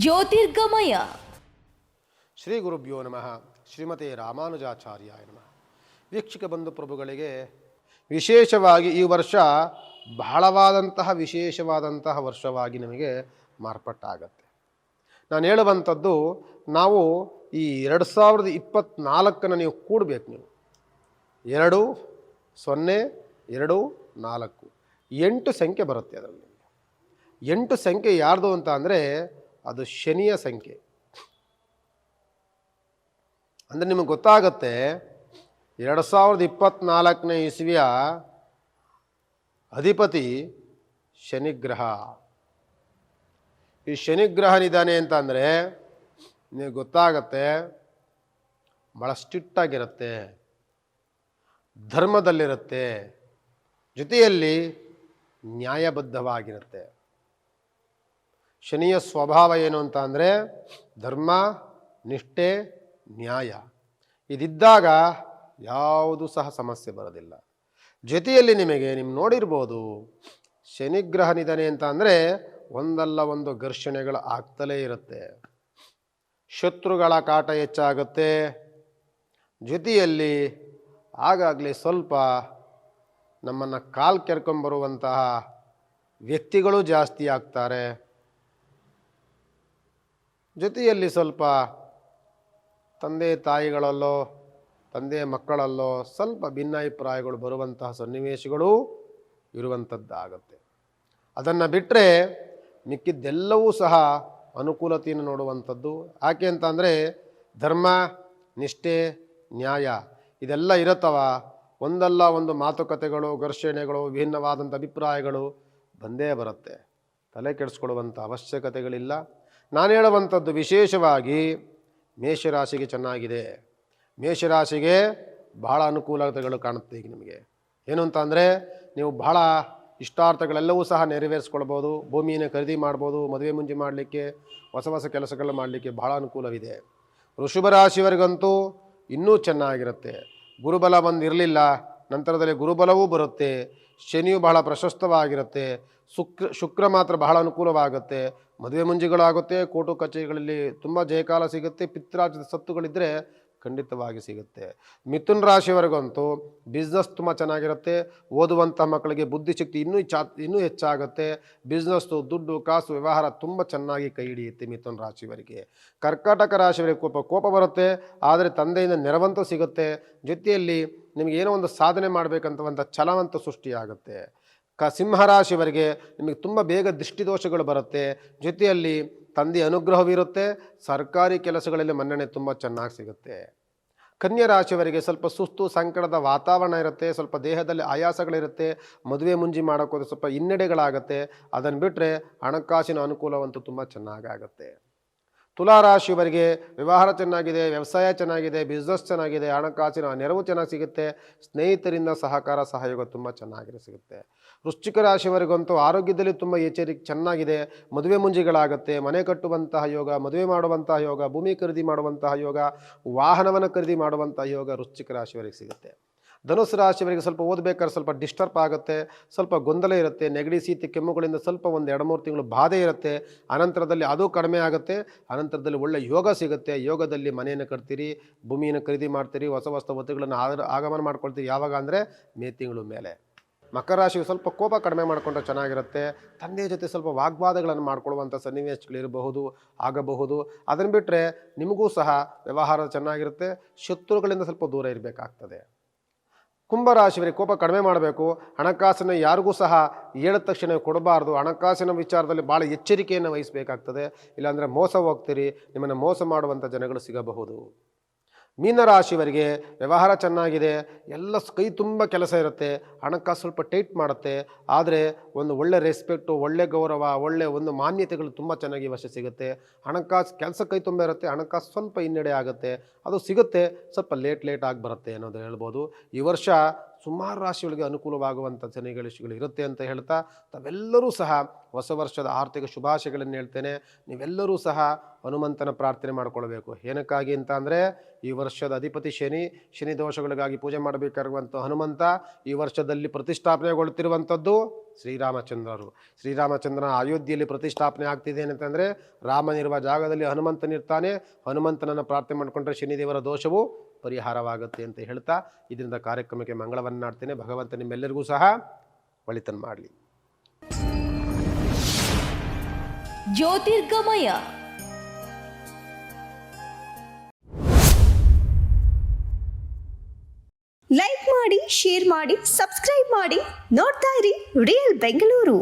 ಜ್ಯೋತಿರ್ಗಮಯ. ಶ್ರೀ ಗುರುಭ್ಯೋ ನಮಃ. ಶ್ರೀಮತಿ ರಾಮಾನುಜಾಚಾರ್ಯಾಯ ನಮಃ. ವೀಕ್ಷಕ ಬಂಧು ಪ್ರಭುಗಳಿಗೆ ವಿಶೇಷವಾಗಿ ಈ ವರ್ಷ ಬಹಳವಾದಂತಹ ವಿಶೇಷವಾದಂತಹ ವರ್ಷವಾಗಿ ನಮಗೆ ಮಾರ್ಪಟ್ಟಾಗತ್ತೆ. ನಾನು ಹೇಳುವಂಥದ್ದು, ನಾವು ಈ ಎರಡು ಸಾವಿರದ ಇಪ್ಪತ್ತ್ನಾಲ್ಕನ್ನು ನೀವು ಕೂಡಬೇಕು ನೀವು. ಎರಡು, ಸೊನ್ನೆ, ಎರಡು, ನಾಲ್ಕು. ಎಂಟು ಸಂಖ್ಯೆ ಬರುತ್ತೆ ಅದರಲ್ಲಿ. ಎಂಟು ಸಂಖ್ಯೆ ಯಾರ್ದು ಅಂತ ಅಂದರೆ ಅದು ಶನಿಯ ಸಂಖ್ಯೆ. ಅಂದರೆ ನಿಮಗೆ ಗೊತ್ತಾಗತ್ತೆ, ಎರಡು ಸಾವಿರದ ಇಪ್ಪತ್ತ್ನಾಲ್ಕನೇ ಇಸ್ವಿಯ ಅಧಿಪತಿ ಶನಿಗ್ರಹ. ಈ ಶನಿಗ್ರಹನಿದ್ದಾನೆ ಅಂತ ಅಂದರೆ ನಿಮಗೆ ಗೊತ್ತಾಗತ್ತೆ ಭಾಳ ಸ್ಟಿಟ್ಟಾಗಿರುತ್ತೆ ಧರ್ಮದಲ್ಲಿರುತ್ತೆ, ಜೊತೆಯಲ್ಲಿ ನ್ಯಾಯಬದ್ಧವಾಗಿರುತ್ತೆ. ಶನಿಯ ಸ್ವಭಾವ ಏನು ಅಂತ ಅಂದರೆ ಧರ್ಮ, ನಿಷ್ಠೆ, ನ್ಯಾಯ. ಇದಿದ್ದಾಗ ಯಾವುದು ಸಹ ಸಮಸ್ಯೆ ಬರೋದಿಲ್ಲ. ಜೊತೆಯಲ್ಲಿ ನಿಮಗೆ ನಿಮ್ಮ ನೋಡಿರ್ಬೋದು ಶನಿಗ್ರಹ ನಿಧನೆ ಅಂತ ಅಂದರೆ ಒಂದಲ್ಲ ಒಂದು ಘರ್ಷಣೆಗಳು ಆಗ್ತಲೇ ಇರುತ್ತೆ. ಶತ್ರುಗಳ ಕಾಟ ಹೆಚ್ಚಾಗುತ್ತೆ. ಜೊತೆಯಲ್ಲಿ ಆಗಾಗಲೇ ಸ್ವಲ್ಪ ನಮ್ಮನ್ನು ಕಾಲು ಕೆರ್ಕೊಂಬರುವಂತಹ ವ್ಯಕ್ತಿಗಳು ಜಾಸ್ತಿ ಆಗ್ತಾರೆ. ಜೊತೆಯಲ್ಲಿ ಸ್ವಲ್ಪ ತಂದೆ ತಾಯಿಗಳಲ್ಲೋ, ತಂದೆ ಮಕ್ಕಳಲ್ಲೋ ಸ್ವಲ್ಪ ಭಿನ್ನಾಭಿಪ್ರಾಯಗಳು ಬರುವಂತಹ ಸನ್ನಿವೇಶಗಳು ಇರುವಂಥದ್ದಾಗತ್ತೆ. ಅದನ್ನು ಬಿಟ್ಟರೆ ಮಿಕ್ಕಿದ್ದೆಲ್ಲವೂ ಸಹ ಅನುಕೂಲತೆಯನ್ನು ನೋಡುವಂಥದ್ದು. ಯಾಕೆ ಅಂತ ಅಂದರೆ ಧರ್ಮ, ನಿಷ್ಠೆ, ನ್ಯಾಯ ಇದೆಲ್ಲ ಇರುತ್ತವ. ಒಂದಲ್ಲ ಒಂದು ಮಾತುಕತೆಗಳು, ಘರ್ಷಣೆಗಳು, ವಿಭಿನ್ನವಾದಂಥ ಅಭಿಪ್ರಾಯಗಳು ಬಂದೇ ಬರುತ್ತೆ. ತಲೆ ಕೆಡಿಸ್ಕೊಳ್ಳುವಂಥ ಅವಶ್ಯಕತೆಗಳಿಲ್ಲ. ನಾನು ಹೇಳುವಂಥದ್ದು ವಿಶೇಷವಾಗಿ ಮೇಷರಾಶಿಗೆ ಚೆನ್ನಾಗಿದೆ. ಮೇಷರಾಶಿಗೆ ಬಹಳ ಅನುಕೂಲತೆಗಳು ಕಾಣುತ್ತೆ ಈಗ ನಿಮಗೆ. ಏನು ಅಂತ ಅಂದರೆ ನೀವು ಬಹಳ ಇಷ್ಟಾರ್ಥಗಳೆಲ್ಲವೂ ಸಹ ನೆರವೇರಿಸ್ಕೊಳ್ಬೋದು. ಭೂಮಿಯನ್ನು ಖರೀದಿ ಮಾಡ್ಬೋದು, ಮದುವೆ ಮುಂಜಿ ಮಾಡಲಿಕ್ಕೆ, ಹೊಸ ಹೊಸ ಕೆಲಸಗಳು ಮಾಡಲಿಕ್ಕೆ ಬಹಳ ಅನುಕೂಲವಿದೆ. ವೃಷಭ ರಾಶಿಯವರಿಗಂತೂ ಇನ್ನೂ ಚೆನ್ನಾಗಿರುತ್ತೆ. ಗುರುಬಲ ಬಂದು ಇರಲಿಲ್ಲ ನಂತರದಲ್ಲಿ ಗುರುಬಲವೂ ಬರುತ್ತೆ, ಶನಿಯು ಬಹಳ ಪ್ರಶಸ್ತವಾಗಿರುತ್ತೆ, ಶುಕ್ರ ಶುಕ್ರ ಮಾತ್ರ ಬಹಳ ಅನುಕೂಲವಾಗುತ್ತೆ, ಮದುವೆ ಮುಂಜಿಗಳಾಗುತ್ತೆ, ಕೋರ್ಟು ಕಚೇರಿಗಳಲ್ಲಿ ತುಂಬ ಜಯಕಾಲ ಸಿಗುತ್ತೆ ಪಿತ್ರಾಜದ ಸತ್ತುಗಳಿದ್ದರೆ ಖಂಡಿತವಾಗಿ ಸಿಗುತ್ತೆ. ಮಿಥುನ್ ರಾಶಿವರೆಗಂತೂ ಬಿಸ್ನೆಸ್ ತುಂಬ ಚೆನ್ನಾಗಿರುತ್ತೆ. ಓದುವಂಥ ಮಕ್ಕಳಿಗೆ ಬುದ್ಧಿಶಕ್ತಿ ಇನ್ನೂ ಚಾ, ಇನ್ನೂ ಹೆಚ್ಚಾಗುತ್ತೆ. ಬಿಸ್ನೆಸ್ಸು ದುಡ್ಡು, ಕಾಸು, ವ್ಯವಹಾರ ತುಂಬ ಚೆನ್ನಾಗಿ ಕೈ ಹಿಡಿಯುತ್ತೆ ಮಿಥುನ್ ರಾಶಿಯವರಿಗೆ. ಕರ್ಕಾಟಕ ರಾಶಿಯವರಿಗೆ ಕೋಪ ಕೋಪ ಬರುತ್ತೆ. ಆದರೆ ತಂದೆಯಿಂದ ನೆರವಂತೂ ಸಿಗುತ್ತೆ. ಜೊತೆಯಲ್ಲಿ ನಿಮಗೆ ಏನೋ ಒಂದು ಸಾಧನೆ ಮಾಡಬೇಕಂತ ಒಂದು ಛಲವಂತ ಸೃಷ್ಟಿಯಾಗುತ್ತೆ. ಕ ಸಿಂಹರಾಶಿಯವರಿಗೆ ನಿಮಗೆ ತುಂಬ ಬೇಗ ದೃಷ್ಟಿದೋಷಗಳು ಬರುತ್ತೆ. ಜೊತೆಯಲ್ಲಿ ತಂದೆ ಅನುಗ್ರಹವಿರುತ್ತೆ. ಸರ್ಕಾರಿ ಕೆಲಸಗಳಲ್ಲಿ ಮನ್ನಣೆ ತುಂಬ ಚೆನ್ನಾಗಿ ಸಿಗುತ್ತೆ. ಕನ್ಯಾ ರಾಶಿಯವರಿಗೆ ಸ್ವಲ್ಪ ಸುಸ್ತು, ಸಂಕಟದ ವಾತಾವರಣ ಇರುತ್ತೆ. ಸ್ವಲ್ಪ ದೇಹದಲ್ಲಿ ಆಯಾಸಗಳಿರುತ್ತೆ. ಮದುವೆ ಮುಂಜಿ ಮಾಡೋಕ್ಕೋದ್ರೆ ಸ್ವಲ್ಪ ಹಿನ್ನಡೆಗಳಾಗುತ್ತೆ. ಅದನ್ನು ಬಿಟ್ಟರೆ ಹಣಕಾಸಿನ ಅನುಕೂಲವಂತೂ ತುಂಬ ಚೆನ್ನಾಗಾಗುತ್ತೆ. ತುಲಾರಾಶಿಯವರಿಗೆ ವ್ಯವಹಾರ ಚೆನ್ನಾಗಿದೆ, ವ್ಯವಸಾಯ ಚೆನ್ನಾಗಿದೆ ಬಿಸ್ನೆಸ್ ಚೆನ್ನಾಗಿದೆ, ಹಣಕಾಸಿನ ನೆರವು ಚೆನ್ನಾಗಿ ಸಿಗುತ್ತೆ, ಸ್ನೇಹಿತರಿಂದ ಸಹಕಾರ, ಸಹಯೋಗ ತುಂಬ ಚೆನ್ನಾಗಿ ಸಿಗುತ್ತೆ. ವೃಶ್ಚಿಕ ರಾಶಿಯವರಿಗಂತೂ ಆರೋಗ್ಯದಲ್ಲಿ ತುಂಬ ಎಚ್ಚರಿಕೆ ಚೆನ್ನಾಗಿದೆ, ಮದುವೆ ಮುಂಜಿಗಳಾಗುತ್ತೆ, ಮನೆ ಕಟ್ಟುವಂತಹ ಯೋಗ, ಮದುವೆ ಮಾಡುವಂತಹ ಯೋಗ, ಭೂಮಿ ಖರೀದಿ ಮಾಡುವಂತಹ ಯೋಗ, ವಾಹನವನ್ನು ಖರೀದಿ ಮಾಡುವಂತಹ ಯೋಗ ವೃಶ್ಚಿಕ ರಾಶಿಯವರಿಗೆ ಸಿಗುತ್ತೆ. ಧನುಸು ರಾಶಿಯವರಿಗೆ ಸ್ವಲ್ಪ ಓದಬೇಕಾದ್ರೆ ಸ್ವಲ್ಪ ಡಿಸ್ಟರ್ಬ್ ಆಗುತ್ತೆ, ಸ್ವಲ್ಪ ಗೊಂದಲ ಇರುತ್ತೆ, ನೆಗಡಿ, ಸೀತಿ, ಕೆಮ್ಮುಗಳಿಂದ ಸ್ವಲ್ಪ ಒಂದು ಎರಡು ಮೂರು ತಿಂಗಳು ಬಾಧೆ ಇರುತ್ತೆ. ಅನಂತರದಲ್ಲಿ ಅದು ಕಡಿಮೆ ಆಗುತ್ತೆ, ಅನಂತರದಲ್ಲಿ ಒಳ್ಳೆ ಯೋಗ ಸಿಗುತ್ತೆ. ಯೋಗದಲ್ಲಿ ಮನೆಯನ್ನು ಕಟ್ತೀರಿ, ಭೂಮಿಯನ್ನು ಖರೀದಿ ಮಾಡ್ತೀರಿ, ಹೊಸ ಹೊಸ ವಸ್ತುಗಳನ್ನು ಆಗ ಆಗಮನ ಮಾಡ್ಕೊಳ್ತೀರಿ. ಯಾವಾಗ ಅಂದರೆ ಮೇ ತಿಂಗಳು ಮೇಲೆ. ಮಕರ ರಾಶಿಗೆ ಸ್ವಲ್ಪ ಕೋಪ ಕಡಿಮೆ ಮಾಡಿಕೊಂಡ್ರೆ ಚೆನ್ನಾಗಿರುತ್ತೆ. ತಂದೆಯ ಜೊತೆ ಸ್ವಲ್ಪ ವಾಗ್ವಾದಗಳನ್ನು ಮಾಡ್ಕೊಳ್ಳುವಂಥ ಸನ್ನಿವೇಶಗಳಿರಬಹುದು, ಆಗಬಹುದು. ಅದನ್ನು ಬಿಟ್ಟರೆ ನಿಮಗೂ ಸಹ ವ್ಯವಹಾರ ಚೆನ್ನಾಗಿರುತ್ತೆ. ಶತ್ರುಗಳಿಂದ ಸ್ವಲ್ಪ ದೂರ ಇರಬೇಕಾಗ್ತದೆ. ಕುಂಭರಾಶಿಯವರಿಗೆ ಕೋಪ ಕಡಿಮೆ ಮಾಡಬೇಕು. ಹಣಕಾಸನ್ನು ಯಾರಿಗೂ ಸಹ ಹೇಳಿದ ತಕ್ಷಣ ಕೊಡಬಾರ್ದು. ಹಣಕಾಸಿನ ವಿಚಾರದಲ್ಲಿ ಭಾಳ ಎಚ್ಚರಿಕೆಯನ್ನು ವಹಿಸಬೇಕಾಗ್ತದೆ. ಇಲ್ಲಾಂದರೆ ಮೋಸ ಹೋಗ್ತೀರಿ. ನಿಮ್ಮನ್ನು ಮೋಸ ಮಾಡುವಂಥ ಜನಗಳು ಸಿಗಬಹುದು. ಮೀನರಾಶಿಯವರಿಗೆ ವ್ಯವಹಾರ ಚೆನ್ನಾಗಿದೆ, ಎಲ್ಲ ಕೈ ತುಂಬ ಕೆಲಸ ಇರುತ್ತೆ, ಹಣಕಾಸು ಸ್ವಲ್ಪ ಟೈಟ್ ಮಾಡುತ್ತೆ, ಆದರೆ ಒಂದು ಒಳ್ಳೆ ರೆಸ್ಪೆಕ್ಟು ಒಳ್ಳೆ ಗೌರವ, ಒಳ್ಳೆ ಒಂದು ಮಾನ್ಯತೆಗಳು ತುಂಬ ಚೆನ್ನಾಗಿ ವರ್ಷ ಸಿಗುತ್ತೆ. ಹಣಕಾಸು, ಕೆಲಸ ಕೈ ತುಂಬ ಇರುತ್ತೆ, ಹಣಕಾಸು ಸ್ವಲ್ಪ ಹಿನ್ನಡೆ ಆಗುತ್ತೆ, ಅದು ಸಿಗುತ್ತೆ, ಸ್ವಲ್ಪ ಲೇಟ್ ಲೇಟ್ ಆಗಿ ಬರುತ್ತೆ ಅನ್ನೋದು ಹೇಳ್ಬೋದು. ಈ ವರ್ಷ ಸುಮಾರು ರಾಶಿಗಳಿಗೆ ಅನುಕೂಲವಾಗುವಂಥ ಸನ್ನಿವೇಶಗಳು ಇರುತ್ತೆ ಅಂತ ಹೇಳ್ತಾ ತಾವೆಲ್ಲರೂ ಸಹ ಹೊಸ ವರ್ಷದ ಆರ್ಥಿಕ ಶುಭಾಶಯಗಳನ್ನು ಹೇಳ್ತೇನೆ. ನೀವೆಲ್ಲರೂ ಸಹ ಹನುಮಂತನ ಪ್ರಾರ್ಥನೆ ಮಾಡಿಕೊಳ್ಬೇಕು ಏನಕ್ಕಾಗಿ ಅಂತ ಅಂದರೆ ಈ ವರ್ಷದ ಅಧಿಪತಿ ಶನಿ ಶನಿ ದೋಷಗಳಿಗಾಗಿ ಪೂಜೆ ಮಾಡಬೇಕಾಗಿರುವಂಥ ಹನುಮಂತ ಈ ವರ್ಷದಲ್ಲಿ ಪ್ರತಿಷ್ಠಾಪನೆಗೊಳ್ತಿರುವಂಥದ್ದು ಶ್ರೀರಾಮಚಂದ್ರರು. ಶ್ರೀರಾಮಚಂದ್ರನ ಅಯೋಧ್ಯೆಯಲ್ಲಿ ಪ್ರತಿಷ್ಠಾಪನೆ ಆಗ್ತಿದೆ ಏನಂತಂದರೆ ರಾಮನಿರುವ ಜಾಗದಲ್ಲಿ ಹನುಮಂತನಿರ್ತಾನೆ. ಹನುಮಂತನನ್ನು ಪ್ರಾರ್ಥನೆ ಮಾಡಿಕೊಂಡ್ರೆ ಶನಿದೇವರ ದೋಷವು ಪರಿಹಾರವಾಗುತ್ತೆ ಅಂತ ಹೇಳ್ತಾ ಇದರಿಂದ ಕಾರ್ಯಕ್ರಮಕ್ಕೆ ಮಂಗಳವನ್ನಾಡ್ತೇನೆ. ಭಗವಂತ ನಿಮ್ಮೆಲ್ಲರಿಗೂ ಸಹ ಒಳಿತನ ಮಾಡಲಿ. ಜ್ಯೋತಿರ್ಗಮಯ. ಲೈಕ್ ಮಾಡಿ ಶೇರ್ ಮಾಡಿ ಸಬ್ಸ್ಕ್ರೈಬ್ ಮಾಡಿ. ನೋಡ್ತಾ ಇರಿ ರಿಯಲ್ ಬೆಂಗಳೂರು